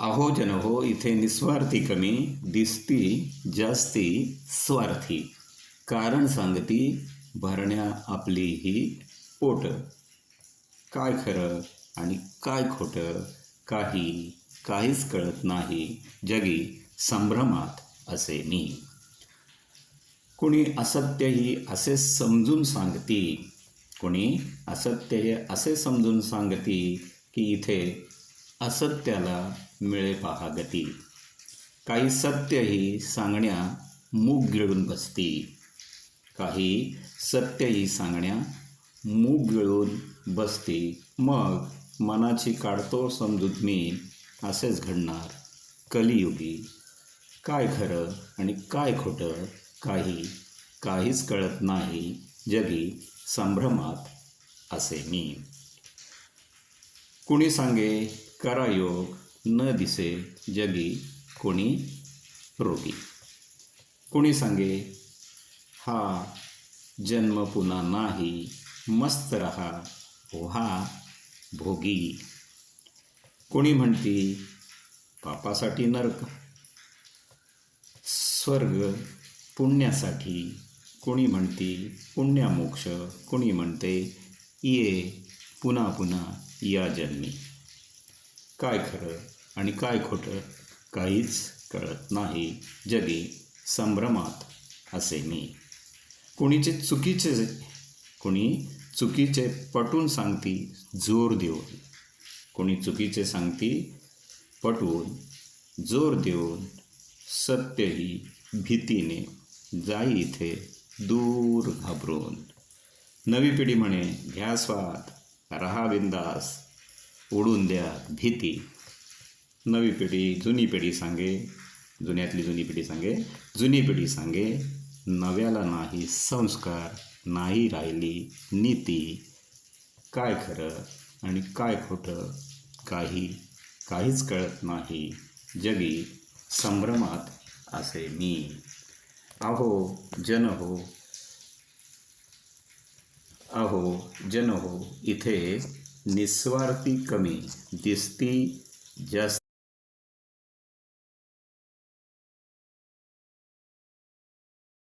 अहो जन हो इथे निस्वार्थी कमी दिसती जास्ती स्वार्थी. कारण सांगती भरण्या आपली ही पोट. काय खरं आणि काय खोटं काही काहीच कळत नाही. जगी संभ्रमात असे मी. कुणी असत्यही असे समजून सांगती. कुणी असत्य असे समजून सांगती की इथे असत्याला मिळे पहा गती. काही सत्यही सांगण्या मूग गिळून बसती. काही सत्यही सांगण्या मूग गिळून बसती. मग मनाची काढतो समजूत मी असेच घडणार कलियुगी. काय खरं आणि काय खोटं काही काहीच कळत नाही जगी संभ्रमात असे मी. कुणी सांगे करायोग न दिसे जगी कोणी रोगी. कोणी सांगे हा जन्म पुन्हा नाही मस्त रहा व्हा भोगी. कोणी म्हणती पापासाठी नरक स्वर्ग पुण्यासाठी. कोणी म्हणती पुण्यामोक्ष. कोणी म्हणते ये पुन्हा पुन्हा या जन्मी. काय खरं आणि काय खोटं काहीच कळत नाही. जगी संभ्रमात असे मी. कुणीचे चुकीचे कुणी चुकीचे पटून सांगती जोर देऊन. कोणी चुकीचे सांगती पटवून जोर देऊन सत्यही भीतीने जाई इथे दूर घाबरून. नवी पिढी म्हणे घ्या स्वाद रहा बिंदास उडून द्या भीती. नवी पिढी जुनी पिढी सांगे जुन्यातली जुनी पिढी सांगे जुनी पिढी सांगे नव्याला नाही संस्कार नाही राहिली नीती. काय खरं आणि काय खोटं काही काहीच कळत नाही. जगी संभ्रमात असे मी. अहो जन हो. अहो जन हो. इथे निस्वार्थी कमी दिसती जास्त